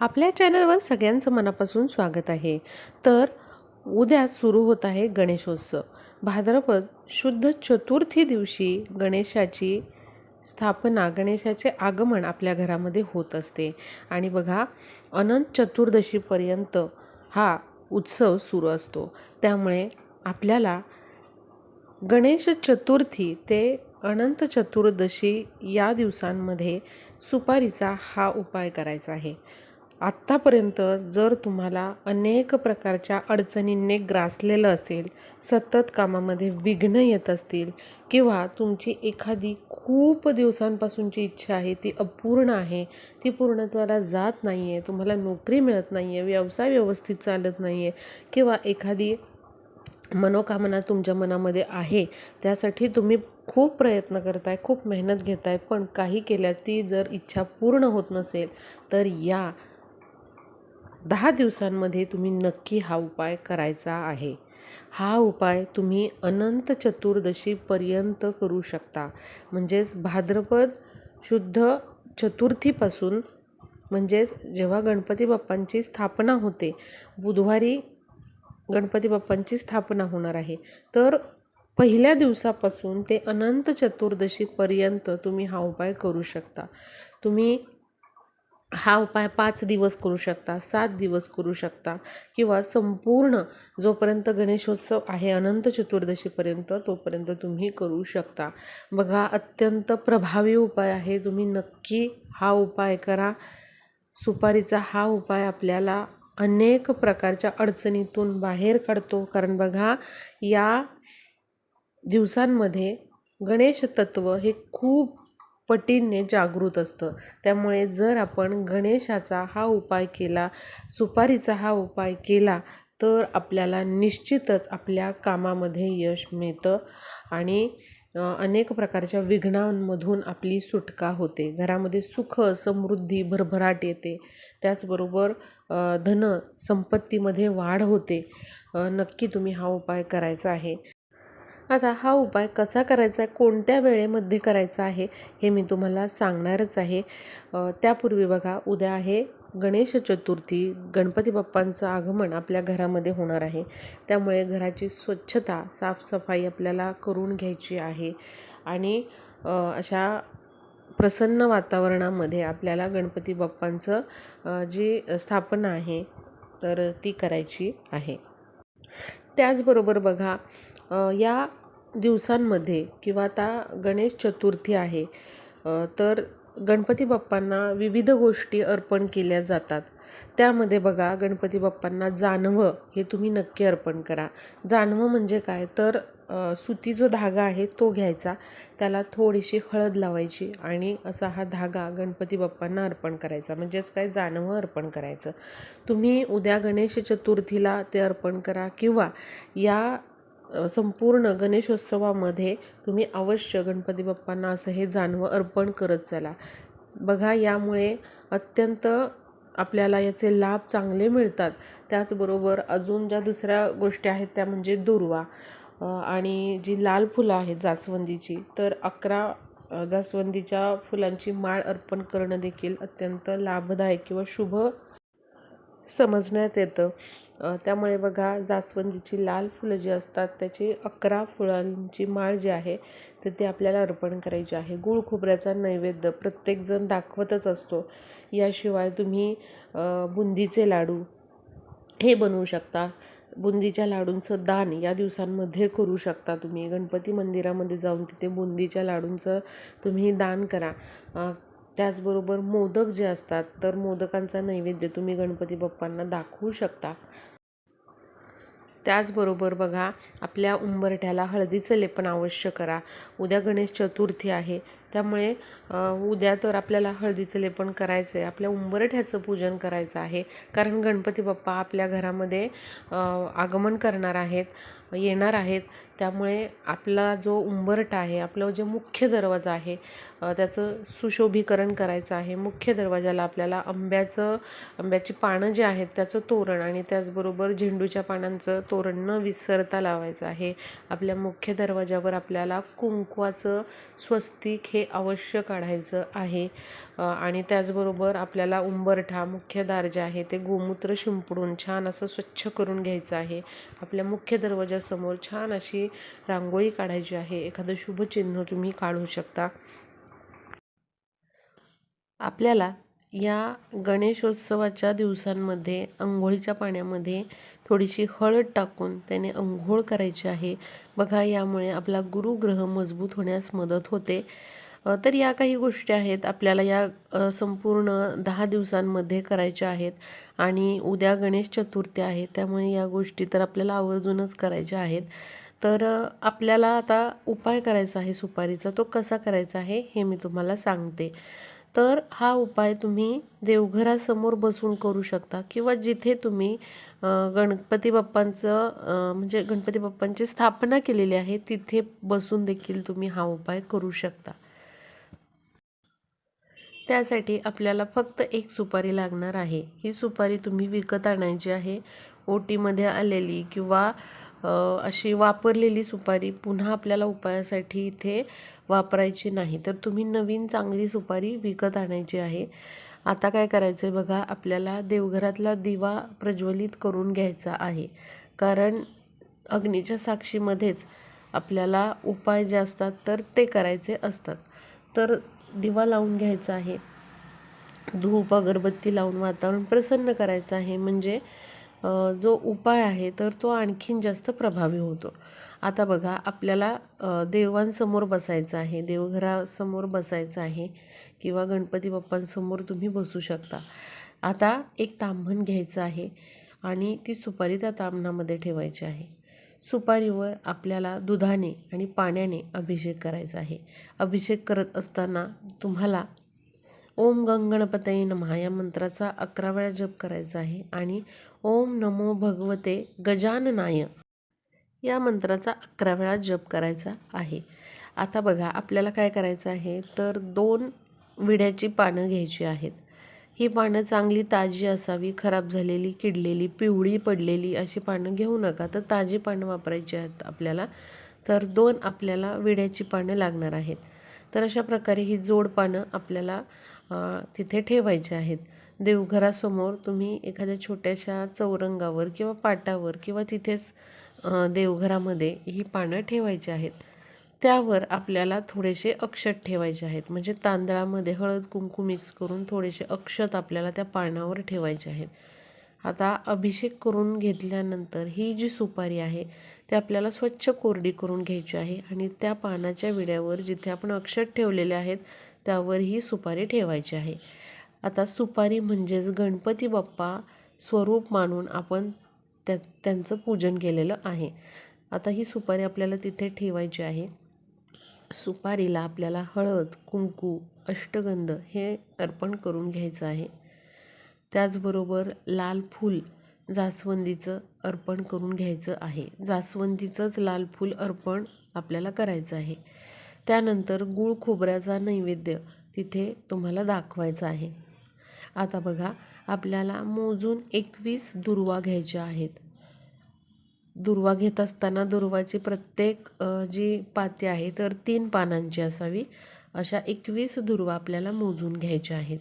आपल्या चॅनलवर सगळ्यांचं मनापासून स्वागत आहे. तर उद्या सुरू होत आहे गणेशोत्सव. भाद्रपद शुद्ध चतुर्थी दिवशी गणेशाची स्थापना गणेशाचे आगमन आपल्या घरामध्ये होत असते. आणि बघा अनंत चतुर्दशीपर्यंत हा उत्सव सुरू असतो. त्यामुळे आपल्याला गणेश चतुर्थी ते अनंत चतुर्दशी या दिवसांमध्ये सुपारीचा हा उपाय करायचा आहे. आत्तापर्यंत जर तुम्हाला अनेक प्रकारच्या अडचणींनी ग्रासलेलं असेल सतत कामामध्ये विघ्न येत असतील किंवा तुमची एखादी खूप दिवसांपासूनची इच्छा आहे ती अपूर्ण आहे ती पूर्णत्वाला जात नाही आहे तुम्हाला नोकरी मिळत नाही आहे व्यवसाय व्यवस्थित चालत नाही आहे किंवा एखादी मनोकामना तुमच्या मनामध्ये आहे त्यासाठी तुम्ही खूप प्रयत्न करताय खूप मेहनत घेताय पण काही केल्या ती जर इच्छा पूर्ण होत नसेल तर या दहा दिवसांमध्ये तुम्ही नक्की हा उपाय करायचा आहे. हा उपाय तुम्ही अनंत चतुर्दशीपर्यंत करू शकता. म्हणजेच भाद्रपद शुद्ध चतुर्थीपासून म्हणजेच जेव्हा गणपती बाप्पांची स्थापना होते बुधवारी गणपती बाप्पांची स्थापना होणार आहे तर पहिल्या दिवसापासून ते अनंत चतुर्दशीपर्यंत तुम्ही हा उपाय करू शकता. तुम्ही हा उपाय पाच दिवस करू शकता सात दिवस करू शकता किंवा संपूर्ण जोपर्यंत गणेशोत्सव आहे अनंत चतुर्दशीपर्यंत तोपर्यंत तुम्ही करू शकता. बघा अत्यंत प्रभावी उपाय आहे. तुम्ही नक्की हा उपाय करा. सुपारीचा हा उपाय आपल्याला अनेक प्रकारच्या अडचणीतून बाहेर काढतो. कारण बघा या दिवसांमध्ये गणेश तत्व हे खूप पटीने जागृत असतं. त्यामुळे जर आपण गणेशाचा हा उपाय केला सुपारीचा हा उपाय केला तर आपल्याला निश्चितच आपल्या कामामध्ये यश मिळतं आणि अनेक प्रकारच्या विघ्नांमधून आपली सुटका होते. घरामध्ये सुख समृद्धी भरभराट येते. त्याचबरोबर धन संपत्तीमध्ये वाढ होते. नक्की तुम्ही हा उपाय करायचा आहे. आता हा उपाय कसा करायचा आहे? कोणत्या वेळेमध्ये करायचा आहे? हे मी तुम्हाला सांगणारच आहे. त्यापूर्वी बघा उद्या आहे गणेश चतुर्थी. गणपती बाप्पांचं आगमन आपल्या घरामध्ये होणार आहे. त्यामुळे घराची स्वच्छता साफसफाई आपल्याला करून घ्यायची आहे. आणि अशा प्रसन्न वातावरणामध्ये आपल्याला गणपती बाप्पांचं जी स्थापना आहे तर ती करायची आहे. त्याचबरोबर बघा या दिवसांमध्ये किंवा आता गणेश चतुर्थी आहे तर गणपती बाप्पांना विविध गोष्टी अर्पण केल्या जातात. त्यामध्ये बघा गणपती बाप्पांना जानवं हे तुम्ही नक्की अर्पण करा. जानवं म्हणजे काय? तर सुती जो धागा आहे तो घ्यायचा. त्याला थोडीशी हळद लावायची आणि असा हा धागा गणपती बाप्पांना अर्पण करायचा. म्हणजेच काय? जानवं अर्पण करायचं. तुम्ही उद्या गणेश चतुर्थीला ते अर्पण करा किंवा या संपूर्ण गणेशोत्सवामध्ये तुम्ही अवश्य गणपती बाप्पांना असं हे जानवं अर्पण करत चला. बघा यामुळे अत्यंत आपल्याला याचे लाभ चांगले मिळतात. त्याचबरोबर अजून ज्या दुसऱ्या गोष्टी आहेत त्या म्हणजे दुर्वा आणि जी लाल फुलं आहेत जास्वंदीची तर अकरा जास्वंदीच्या फुलांची माळ अर्पण करणं देखील अत्यंत लाभदायक किंवा शुभ समजण्यात येतं. त्यामुळे बघा जास्वंदीची लाल फुलं जी असतात त्याची अकरा फुलांची माळ जी आहे तर ती आपल्याला अर्पण करायची आहे. गुळ खोबऱ्याचा नैवेद्य प्रत्येकजण दाखवतच असतो. याशिवाय तुम्ही बुंदीचे लाडू हे बनवू शकता. बुंदीच्या लाडूंचं दान या दिवसांमध्ये करू शकता तुम्ही. गणपती मंदिरामध्ये जाऊन तिथे बुंदीच्या लाडूंचं तुम्ही दान करा. त्याचबरोबर मोदक जे असतात तर मोदकांचा नैवेद्य तुम्ही गणपती बाप्पांना दाखवू शकता. त्याचबरोबर बघा आपल्या उंबरठ्याला हळदीचं लेपन अवश्य करा. उद्या गणेश चतुर्थी आहे. त्यामुळे उद्या तर आपल्याला हळदीचं लेपन करायचं आहे आपल्या उंबरठ्याचं पूजन करायचं आहे. कारण गणपती बाप्पा आपल्या घरामध्ये आगमन करणार आहेत येणार आहेत. त्यामुळे आपला जो उंबरठा आहे आपलं जे मुख्य दरवाजा आहे त्याचं सुशोभीकरण करायचं आहे. मुख्य दरवाजाला आपल्याला आंब्याचं आंब्याची पानं जी आहेत त्याचं तोरण आणि त्याचबरोबर झेंडूच्या पानांचं तोरण न विसरता लावायचं आहे. आपल्या मुख्य दरवाजावर आपल्याला कुंकवाचं स्वस्तिक हे अवश्य काढायचं आहे. आणि त्याचबरोबर आपल्याला उंबरठा मुख्य दार जे आहे. ते गोमूत्र शिंपडून छान असं स्वच्छ करून घ्यायचं आहे. आपल्या मुख्य दरवाजासमोर छान अशी रांगोळी काढायची आहे. एखादं शुभचिन्ह तुम्ही काढू शकता. आपल्याला या गणेशोत्सवाच्या दिवसांमध्ये अंघोळीच्या पाण्यामध्ये थोडीशी हळद टाकून त्याने अंघोळ करायची आहे. बघा यामुळे आपला गुरुग्रह मजबूत होण्यास मदत होते. तर या काही गोष्टी आहेत आपल्याला या संपूर्ण दहा दिवसांमध्ये करायच्या आहेत आणि उद्या गणेश चतुर्थी आहे त्यामुळे या गोष्टी तर आपल्याला आवर्जूनच करायच्या आहेत. तर आपल्याला आता उपाय करायचा आहे सुपारीचा तो कसा करायचा आहे हे मी तुम्हाला सांगते. तर हा उपाय तुम्ही देवघरासमोर बसून करू शकता किंवा जिथे तुम्ही गणपती बाप्पांचं म्हणजे गणपती बाप्पांची स्थापना केलेली आहे तिथे बसून देखील तुम्ही हा उपाय करू शकता. त्यासाठी आपल्याला फक्त एक सुपारी लागणार आहे. ही सुपारी तुम्ही विकत आणायची आहे. ओटीमध्ये आलेली किंवा अशी वापरलेली सुपारी पुन्हा आपल्याला उपायासाठी इथे वापरायची नाही. तर तुम्ही नवीन चांगली सुपारी विकत आणायची आहे. आता काय करायचं आहे बघा आपल्याला देवघरातला दिवा प्रज्वलित करून घ्यायचा आहे. कारण अग्नीच्या साक्षीमध्येच आपल्याला उपाय जे असतात तर ते करायचे असतात. तर दिवा लावून घ्यायचा आहे. धूप अगरबत्ती लावून वातावरण प्रसन्न करायचं आहे. म्हणजे जो उपाय आहे तर तो आणखीन जास्त प्रभावी होतो. आता बघा आपल्याला देवांसमोर बसायचं आहे. देवघरासमोर बसायचं आहे किंवा गणपती बाप्पांसमोर तुम्ही बसू शकता. आता एक तांबण घ्यायचं आहे आणि ती सुपारी त्या तांबणामध्ये ठेवायची आहे. सुपारीवर आपल्याला दुधाने आणि पाण्याने अभिषेक करायचा आहे. अभिषेक करत असताना तुम्हाला ओम गंगणपतये नमहा या मंत्राचा अकरा वेळा जप करायचा आहे आणि ओम नमो भगवते गजाननाय या मंत्राचा अकरा वेळा जप करायचा आहे. आता बघा आपल्याला काय करायचं आहे? तर दोन विड्याची पानं घ्यायची आहेत. ही पानं चांगली ताजी असावी खराब झालेली किडलेली पिवळी पडलेली अशी पानं घेऊ नका. तर ताजी पानं वापरायची आहेत आपल्याला. तर दोन आपल्याला विड्याची पानं लागणार आहेत. तर अशा प्रकारे ही जोड पानं आपल्याला तिथे ठेवायची आहेत. देवघरासमोर तुम्ही एखाद्या छोट्याशा चौरंगावर किंवा पाटावर किंवा तिथेच देवघरामध्ये ही पानं ठेवायची आहेत. त्यावर आपल्याला थोडेसे अक्षत ठेवायचे आहेत. म्हणजे तांदळामध्ये हळद कुंकू मिक्स करून थोडेसे अक्षत आपल्याला त्या पानावर ठेवायचे आहेत. आता अभिषेक करून घेतल्यानंतर ही जी सुपारी आहे ती आपल्याला स्वच्छ कोरडी करून घ्यायची आहे आणि त्या पानाच्या विड्यावर जिथे आपण अक्षत ठेवलेले आहेत त्यावर ही सुपारी ठेवायची आहे. आता सुपारी म्हणजेच गणपती बाप्पा स्वरूप मानून आपण त्या त्यांचं पूजन केलेलं आहे. आता ही सुपारी आपल्याला तिथे ठेवायची आहे. सुपारीला आपल्याला हळद कुंकू अष्टगंध हे अर्पण करून घ्यायचं आहे. त्याचबरोबर लाल फूल जास्वंदीचं अर्पण करून घ्यायचं आहे. जास्वंदीचंच लाल फूल अर्पण आपल्याला करायचं आहे. त्यानंतर गूळ खोबऱ्याचा नैवेद्य तिथे तुम्हाला दाखवायचा आहे. आता बघा आपल्याला मोजून एकवीस दुर्वा घ्यायच्या आहेत. दुर्वा घेत असताना दुर्वाची प्रत्येक जी पाती आहे तर तीन पानांची असावी. अशा एकवीस दुर्वा आपल्याला मोजून घ्यायच्या आहेत.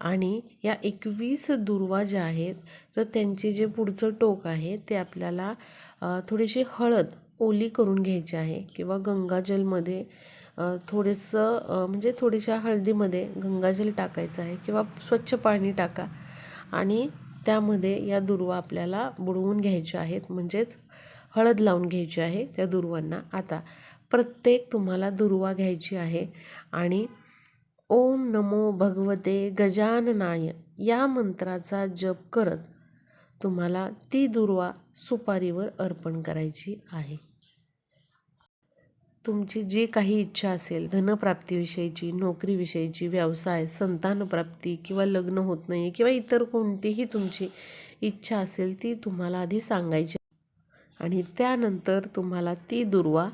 आणि या एकवीस दुर्वा ज्या आहेत तर त्यांचे जे पुढचं टोक आहे ते आपल्याला थोडीशी हळद ओली करून घ्यायची आहे. किंवा गंगाजलमध्ये थोडंसं म्हणजे थोडीशा हळदीमध्ये गंगाजल टाकायचं आहे. किंवा स्वच्छ पाणी टाका. आणि त्यामध्ये या दुर्वा आपल्याला बुडवून घ्यायच्या आहेत. म्हणजेच हळद लावून घ्यायची आहे त्या दुर्वांना. आता प्रत्येक तुम्हाला दुर्वा घ्यायची आहे आणि ओम नमो भगवते गजाननाय या मंत्राचा जप करत तुम्हाला ती दुर्वा सुपारीवर अर्पण करायची आहे. तुमची जी काही इच्छा असेल धनप्राप्तीविषयीची नोकरीविषयीची व्यवसाय संतानप्राप्ती किंवा लग्न होत नाही किंवा इतर कोणतीही तुमची इच्छा असेल ती तुम्हाला आधी सांगायची आणि त्यानंतर तुम्हाला ती दुर्वा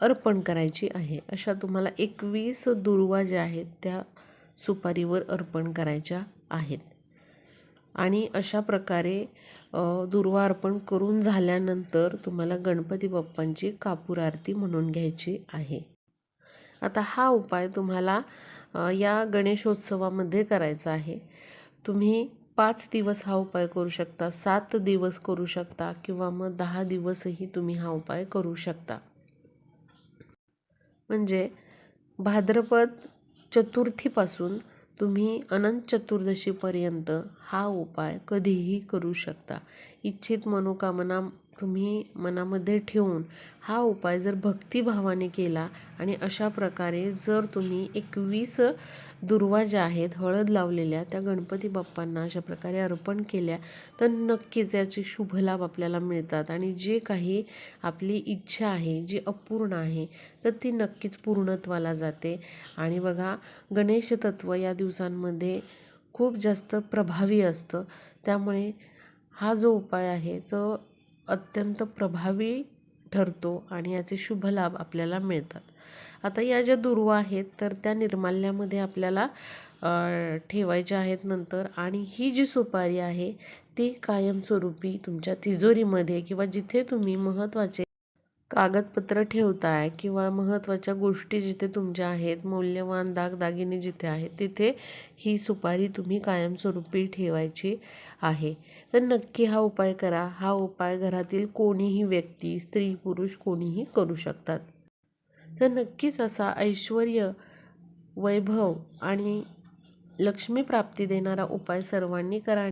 अर्पण करायची आहे. अशा तुम्हाला एकवीस दुर्वा ज्या आहेत त्या सुपारीवर अर्पण करायच्या आहेत. आणि अशा प्रकारे दुर्वा अर्पण करून झाल्यानंतर तुम्हाला गणपती बाप्पांची कापूर आरती म्हणून घ्यायची आहे. आता हा उपाय तुम्हाला या गणेशोत्सवामध्ये करायचा आहे. तुम्ही पाच दिवस हा उपाय करू शकता सात दिवस करू शकता किंवा मग दहा दिवसही तुम्ही हा उपाय करू शकता. म्हणजे भाद्रपद चतुर्थीपासून तुम्ही अनंत चतुर्दशीपर्यंत हा उपाय कधीही करू शकता. इच्छित मनोकामना तुम्ही मनामध्ये ठेवून हा उपाय जर भक्तिभावाने केला आणि अशा प्रकारे जर तुम्ही एकवीस दुर्वा ज्या आहेत हळद लावलेल्या त्या गणपती बाप्पांना अशा प्रकारे अर्पण केल्या तर नक्कीच याचे शुभलाभ आपल्याला मिळतात. आणि जे काही आपली इच्छा आहे जी अपूर्ण आहे तर ती नक्कीच पूर्णत्वाला जाते. आणि बघा गणेश तत्व या दिवसांमध्ये खूप जास्त प्रभावी असतं. त्यामुळे हा जो उपाय आहे तो अत्यंत प्रभावी ठरतो आणि याचे शुभ लाभ आपल्याला मिळतात. आता या ज्या दुर्वा आहेत तर त्या निर्माल्यामध्ये आपल्याला ठेवायच्या आहेत नंतर आणि ही जी सुपारी आहे ती कायमस्वरूपी तुमच्या तिजोरीमध्ये किंवा जिथे तुम्ही महत्त्वाचे कागदपत्र ठेवताय किंवा महत्त्वाच्या गोष्टी जिथे तुमच्या आहेत मौल्यवान दागदागिने जिथे आहेत तिथे ही सुपारी तुम्ही कायमस्वरूपी ठेवायची आहे. तर नक्की हा उपाय करा. हा उपाय घरातील कोणीही व्यक्ती स्त्री पुरुष कोणीही करू शकतात. तर नक्कीच असा ऐश्वर वैभव आणि लक्ष्मी प्राप्ती देणारा उपाय सर्वांनी करा.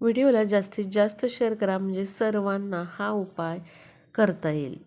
व्हिडिओला जास्तीत जास्त शेअर करा. म्हणजे सर्वांना हा उपाय करता येईल.